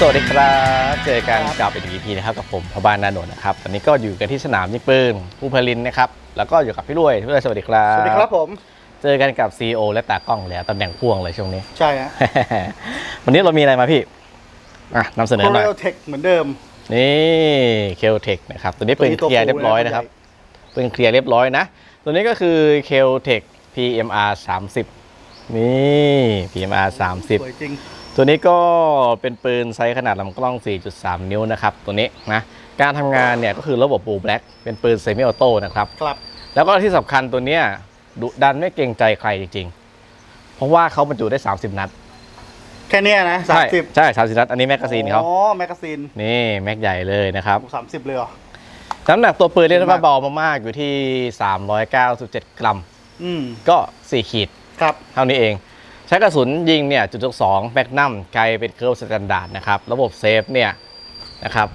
สวัสดีครับ เจอกันกับเป็น EP นะครับกับผมพบานนาโนนนะครับตอนนี้ก็อยู่กันที่สนามยิงปืนผู้พลินนะครับแล้วก็อยู่กับพี่รวยพี่รวยสวัสดีครับสวัสดีครับผม เจอกันกับ CEO และตากล้องแล้วตำแหน่งพ่วงเลยช่วงนี้ ใช่ฮะ วันนี้เรามีอะไรมาพี่อะนำเสนโคอหน่อยเรลเทคเหมือนเดิม นี่เคลเทคนะครับตัวนี้เป็นเคลียร์เรียบร้อยนะครับเป็นเคลียร์เรียบร้อยนะ ตัวนี้ก็คือเคลเทค PMR 30นี่ PMR สวย30จริง ตัวนี้ก็เป็นปืนไซส์ขนาดลำกล้อง 4.3 นิ้วนะครับ ตัวนี้นะการทำงานเนี่ยก็คือระบบบูแบล็กเป็นปืนเซมิออโต้นะครับ ครับ แล้วก็ที่สำคัญตัวเนี้ยดุดันไม่เกรงใจใครจริงๆ เพราะว่าเขาบรรจุได้ 30 นัดแค่เนี้ยนะสามสิบใช่ใช่30นัด อันนี้แมกกาซีนเขาอ๋อแมกกาซีนนี่แม็กใหญ่เลยนะครับสามสิบเลยเหรอน้ำหนักตัวปืนเรียกได้ว่าดีมากเบามากๆ อยู่ที่ 397 กรัม อืมก็ 4 ขีดครับเท่านี้เอง ใช้กระสุนยิงเนี่ยจุดสองแมกนัมไกลเป็นเคอร์ฟสแตนดาร์ดนะครับระบบเซฟเนี่ยนะครับ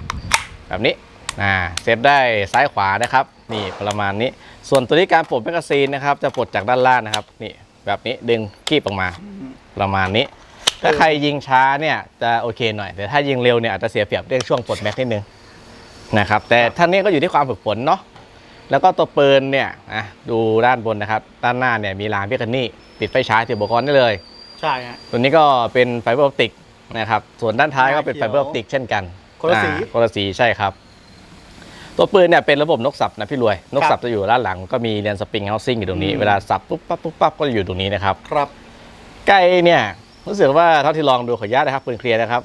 แบบนี้อ่าเซฟได้ซ้ายขวานะครับนี่ประมาณนี้ ส่วนตัวนี้การปลดแมกกาซีนนะครับจะปลดจากด้านล่างนะครับนี่แบบนี้ดึงคีบออกมาประมาณนี้ ถ้าใครยิงช้าเนี่ยจะโอเคหน่อย แต่ถ้ายิงเร็วเนี่ยอาจจะเสียเปรียบเรื่องช่วงปลดแม็กนิดนึงนะครับแต่ท่านนี้ก็อยู่ที่ความฝึกฝนเนาะแล้วก็ตัวปืนเนี่ยอะดูด้านบนนะครับ ด้านหน้าเนี่ยมีรางพิคนี่ ติดไฟฉายติดอุปกรณ์ได้เลย ใช่ฮะ ตัวนี้ก็เป็นไฟเบอร์ออปติกนะครับ ส่วนด้านท้ายก็เป็นเขีไฟยวเบอร์ออปติกเช่นกันคนละสี อ่าคนละสีใช่ครับ ตัวปืนเนี่ยเป็นระบบนกสับนะพี่รวย นกสับจะอยู่ด้านหลังก็มีเรียนสปริงเฮาซิ่งอยู่ตรงนี้ อืม เวลาสับปุ๊บปั๊บปุ๊บปั๊บก็จะอยู่ตรงนี้นะครับ ครับ ไกลเนี่ยรู้สึกว่าเท่าที่ลองดูขออนุญาตนะครับปืนเคลียร์นะครับ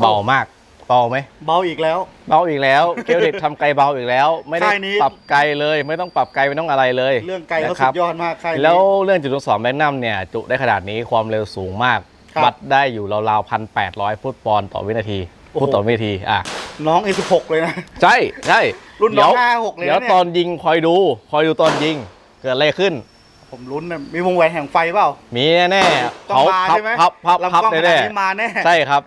เบามาก เบาไหมเบาอีกแล้ว เบาอีกแล้ว เกลเด็กทำไกลเบาอีกแล้ว ไม่ได้ค่ายนี้ ปรับไกลเลย ไม่ต้องปรับไกลไม่ต้องอะไรเลยเรื่องไกลเขานะคสุรับดยอดมากใคร แล้วเรื่องจุดสองแมกนัมเนี่ยจุได้ขนาดนี้ความเร็วสูงมาก ครับวัดได้อยู่ราวๆพันแปดร้อยฟุตปอนด์ต่อวินาทีโอ้โห ฟุตต่อวินาทีอะน้องเอสิบหกเลยนะ ใช่ใช่รุ่นน้องดี๋ยวห้าหกเลยนะเดี๋ยวเนี่ยตอนยิงคอยดู คอยดูตอนยิง เกิดอะไรขึ้น ผมลุ้นนะมีวงแหวนแห่งไฟเปล่า มีแน่ๆต้องเขามาพับใช่ไหมพับพับลำพับกล้องขนาแน่ดนี้มาแน่ ๆใช่ครับ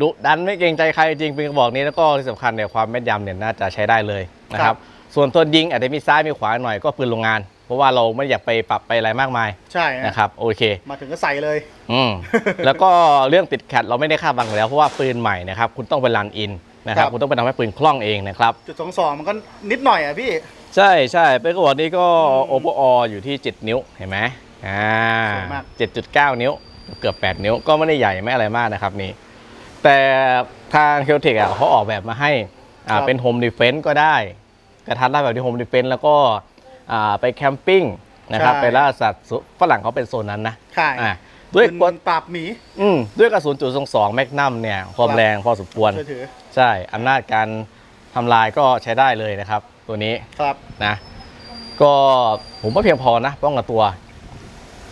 ดุดันไม่เกรงใจใครจริงเป็นกระบอกนี้แล้วก็ที่สำคัญเนี่ยความแม่นยำเนี่ยน่าจะใช้ได้เลยนะคครัรับบส่วนตัวยิงอาจจะมีซ้ายมีขวาหน่อยก็ปืนโรงงาน เพราะว่าเราไม่อยากไปปรับไปอะไรมากมายใช่ฮะนะครับโอเค มาถึงก็ใส่เลยอืมแล้วก็เรื่องติดแคทเราไม่ได้คาดหวังอยู่แล้วเพราะว่าปืนใหม่นะครับคุณต้องไปรันอินนะครับครับคุณต้องไปทำให้ปืนคล่องเองนะครับจุดสองสองมันก็นิดหน่อยอะพี่ ใช่ใช่เป็นกระบอกนี้ก็อืมโอเปอออยู่ที่ 7 นิ้วเห็นไหมอ่าสวยมากเจ็ดจุดเก้านิ้ว เกือบ 8 นิ้วก็ไม่ได้ใหญ่ไม่อะไรมากนะครับนี่ แต่ทางเคลเทคอะเขาออกแบบมาให้อ่าเป็นโฮมดิเฟนต์ก็ได้ กระทัดได้แบบที่โฮมดิเฟนต์แล้วก็อ่าไปแคมปิ้งนะครับใช่ไปล่าสัตว์ฝรั่งเขาเป็นโซนนั้นนะใช่อ่าด้วยเป็นกดปราบหมี อืมด้วยกระสุนจุดสองแมกนัมเนี่ยความครับ แรงพอสมควรเชื่อถือใช่อำนาจการทำลายก็ใช้ได้เลยนะครับ ตัวนี้ครับ นะก็ผมว่าเพียงพอนะป้องกันตัว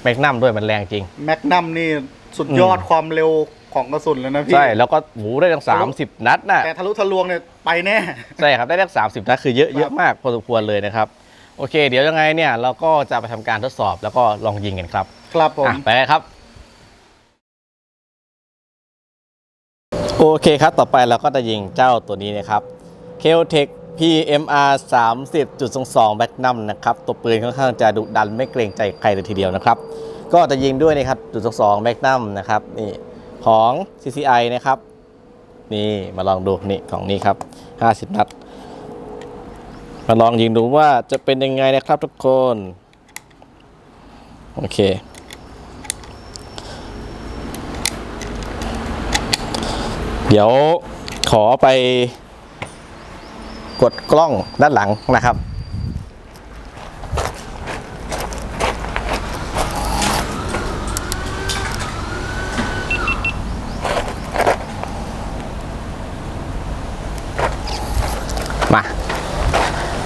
แมกนัมด้วยมันแรงจริง แมกนัมนี่สุดยอดอืม ความเร็ว ของกระสุนเลยนะพี่ใช่แล้วก็หมูได้ทั้งสามสิบนัดน่ะแต่ทะลุทะลวงเนี่ยไปแน่ใช่ครับได้ทั้งสามสิบนัดคือเยอะครับเยอะมากพอสมควรเลยนะครับ โอเค เดี๋ยวยังไงเนี่ยเราก็จะไปทำการทดสอบแล้วก็ลองยิงกันครับ ครับผมอะไปเลยครับโอเคครับ ต่อไปเราก็จะยิงเจ้าตัวนี้นะครับ k e l t e c PMR 30.22 Magnum นะครับ ตัวปืนค่อนข้างจะดุดันไม่เกรงใจใครเลยทีเดียวนะครับ ก็จะยิงด้วยนะครับจุด22 Magnum นะครับนี่ ของ CCI นะครับ นี่มาลองดูนี่ของนี้ครับ 50 นัด มาลองยิงดูว่าจะเป็นยังไงนะครับทุกคน โอเคเดี๋ยวขอไปกดกล้องด้านหลังนะครับ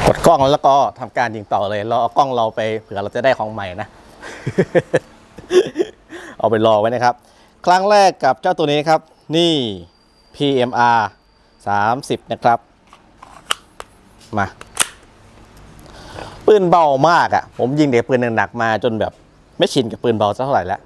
กดกล้องแล้วก็ทำการยิงต่อเลย เราเอากล้องเราไปเผื่อเราจะได้ของใหม่นะ เอาไปรอไว้นะครับ ครั้งแรกกับเจ้าตัวนี้ครับ นี่ PMR 30 นะครับ มาปืนเบามากอะ่ะ ผมยิงเด็กปืนหนักมาจนแบบไม่ชินกับปืนเบาสักเท่าไหร่แล้ว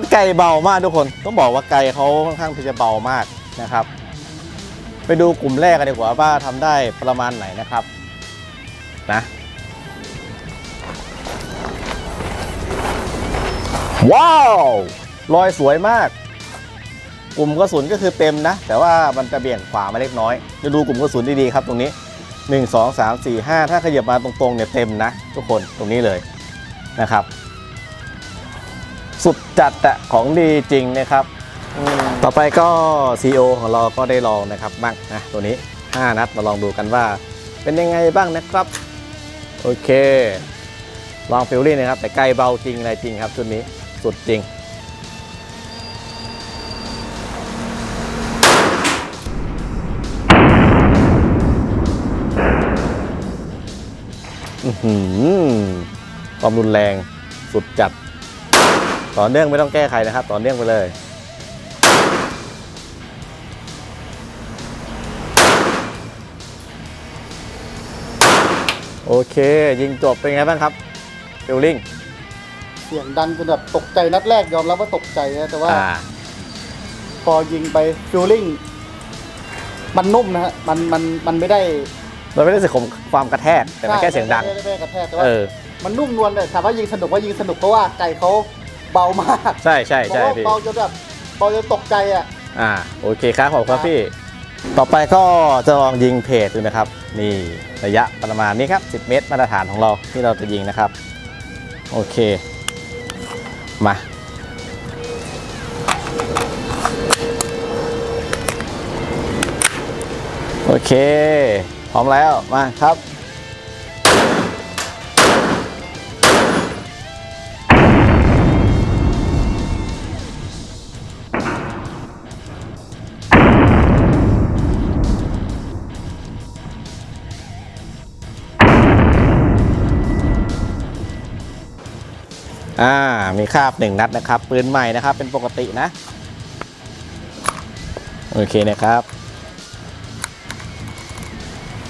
มันไกลเบามากทุกคนต้องบอกว่าไกลเขาค่อนข้างที่จะเบามากนะครับ ไปดูกลุ่มแรกกันดีกว่าว่าทำได้ประมาณไหนนะครับนะว้าวรอยสวยมาก กลุ่มกระสุนก็คือเต็มนะ แต่ว่ามันจะเบี่ยงขวามาเล็กน้อยจะดูกลุ่มกระสุนดีๆครับตรงนี้ 1 2 3 4 5 ถ้าขยับมาตรงๆเนี่ยเต็มนะ ทุกคนตรงนี้เลยนะครับ สุดจัดอะของดีจริงนะครับ ต่อไปก็ CEO ของเราก็ได้ลองนะครับบ้างนะตัวนี้ 5 นัดมาลองดูกันว่า เป็นยังไงบ้างนะครับ โอเค ลองฟิลลิ่งนะครับ แต่ไกลเบาจริงอะไรจริงครับชุดนี้สุดจริงความรุนแรงสุดจัด ต่อเนื่องไม่ต้องแก้ไขนะครับ ต่อเนื่องไปเลย โอเค ยิงจบเป็นไงบ้างครับฟิลลิ่งเสียงดังจนแบบตกใจนัดแรกยอมรับว่าตกใจนะแต่ว่า อ่า พอยิงไปฟิลลิ่งมันนุ่มนะฮะมันมันมันไม่ได้เราไม่ได้เสียงของความกระแทกแต่มันแค่เสียงดัง ไม่ได้ไม่ได้กระแทกแต่ว่า เออ มันนุ่มนวลเลยถามว่ายิงสนุกว่ายิงสนุกเพราะว่าไก่เขา เบามากใช่ใช่เพใช่ราะว่าพี่เบาจนแบบเบาจนตกใจอะอ่าโอเคครับขอบคุณครับพี่ ต่อไปก็จะลองยิงเพจดูนะครับ นี่ระยะประมาณนี้ครับ 10 เมตรมาตรฐานของเราที่เราจะยิงนะครับ โอเค มาโอเค พร้อมแล้ว มาครับ มีคาบหนึ่งนัดนะครับ ปืนใหม่นะครับ เป็นปกตินะ โอเคนะครับ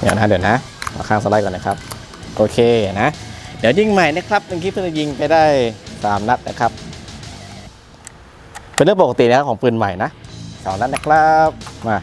เดี๋ยวนะเดี๋ยวนะเอาข้างสไลด์ก่อนนะครับ โอเคนะ เดี๋ยวยิงใหม่นะครับเมื่อกี้เพิ่งจะยิงไปได้3นัดนะครับ เป็นเรื่องปกตินะครับของปืนใหม่นะสองนัดนะครับ มา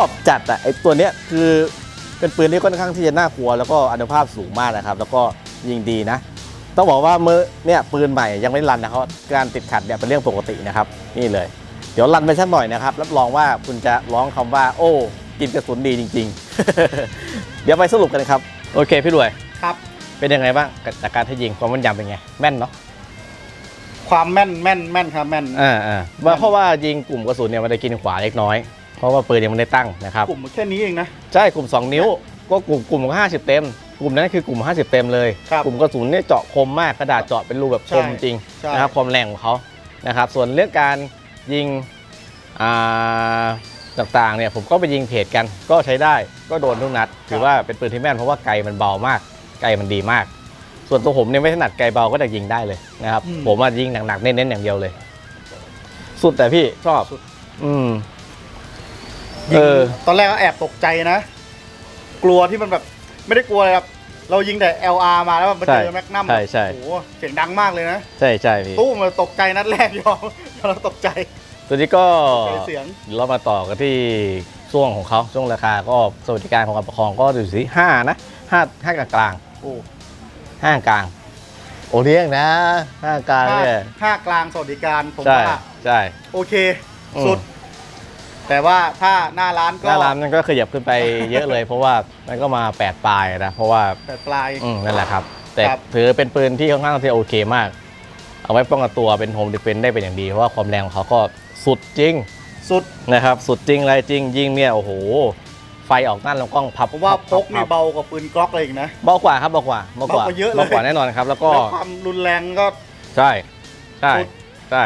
อบจัดอะไอตัวเนี้ยคือเป็นปืนที่ค่อนข้างที่จะน่ากลัว แล้วก็อนุภาพสูงมากนะครับ แล้วก็ยิงดีนะ ต้องบอกว่าเมื่อเนี่ยปืนใหม่ยังไม่รันนะครับการติดขัดเนี่ยเป็นเรื่องปกตินะครับ นี่เลย เดี๋ยวรันไปสักหน่อยนะครับ รับรองว่าคุณจะร้องคำว่า โอ้กินกระสุนดีจริง ๆ เดี๋ยวไปสรุปกันนะครับ โอเค พี่รวยครับเป็นยังไงบ้างจากการที่ยิงความแม่นยำเป็นไงแม่นเนาะความแม่นแม่นแม่นครับแม่นอ่าอ่าเพราะว่ายิงกลุ่มกระสุนเนี่ยมันจะกินขวาเล็กน้อย เพราะว่าปืนยังไม่ได้ตั้งนะครับกลุ่มแค่นี้เองนะ ใช่กลุ่ม 2 นิ้ว ก็กลุ่มกลุ่มของ50 เต็ม กลุ่มนั้นคือกลุ่ม 50 เต็มเลย ครับกลุ่มกระสุนเนี่ยเจาะคมมากกระดาษเจาะเป็นรูแบบคมใช่จริงใช่ นะครับความแรงของเขานะครับ ส่วนเรื่องการยิงอ่าต่างๆเนี่ยผมก็ไปยิงเพจกัน ก็ใช้ได้ก็โดนทุกนัด ถือว่าเป็นปืนที่แม่นเพราะว่าไกลมันเบามาก ไกลมันดีมาก ส่วนตัวผมเนี่ยไม่ถนัดไกลเบาก็จะยิงได้เลยนะครับอืม ผมว่ายิงหนักๆเน้นๆอย่างเดียวเลย สุดแต่พี่ชอบ สุด อืม ยิงเออ ตอนแรกก็แอบตกใจนะ กลัวที่มันแบบไม่ได้กลัวเลยครับเรายิงแต่ LR มาแล้วมันเจอแมกนัมใช่ใช่ โอ้โหเสียงดังมากเลยนะใช่ใช่พี่ ตู้มเราตกใจนัดแรกยอมยอมเราตกใจ ตัวนี้ก็ใจเสียงเดี๋ยวเรามาต่อกันที่ช่วงของเขาช่วงราคาก็สวัสดิการของการปกครองก็อยู่ที่ห้านะห้าห้ากลางกลางโอ้ๆห้ากลาง โอเลี้ยงนะห้ากลางห้าเนี่ยห้ากลางสวัสดิการผมใช่ว่าใช่ โอเค อืม สุด แต่ว่าถ้าหน้าร้านหก็น้าร้านมันก็ขยับขึ้นไปเยอะเลย เพราะว่ามันก็มาแปดปลายนะเพราะว่าแต่ปลาย อืมนั่นแหละครับ แต่ครับ ถือเป็นปืนที่ค่อนข้างที่โอเคมาก เอาไว้ป้องกันตัวเป็นโฮมดิเฟนได้เป็นอย่างดี เพราะว่าความแรงของเขาก็สุดจริงสุด นะครับสุดจริงอะไรจริงยิงเนี่ยโอ้โหไฟออกหน้าลำกล้องพับเพราะว่าพับพกนี่พับเบากว่าปืนกล็อกเลยอีกนะ เบากว่าครับเบากว่าเบากว่าเบากว่าเยอะเลย เบากว่าแน่นอนครับ แล้วก็แล้วความรุนแรงก็ ใช่ใช่สุด ใช่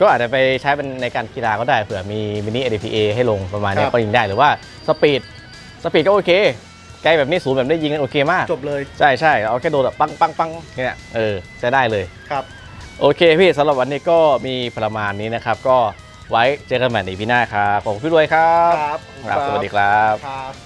ก็อาจจะไปใช้เป็นในการกีฬาก็ได้เผื่อมีมินิ ADPA ให้ลงประมาณนี้ครับ ก็ยิงได้หรือว่าสปีดสปีดก็โอเคไกลแบบนี้ศูนย์แบบนี้ยิงกันโอเคมาก จบเลยใช่ใช่เอาแค่โดนแบบปังปังปังเนี่ยเออใช้ได้เลย ครับ โอเคพี่สำหรับวันนี้ก็มีประมาณนี้นะครับ ก็ไว้เจอกันใหม่ในพีหน้าครับขอบคุณพี่รวยครับครับ ครับสวัสดีครับ ครับ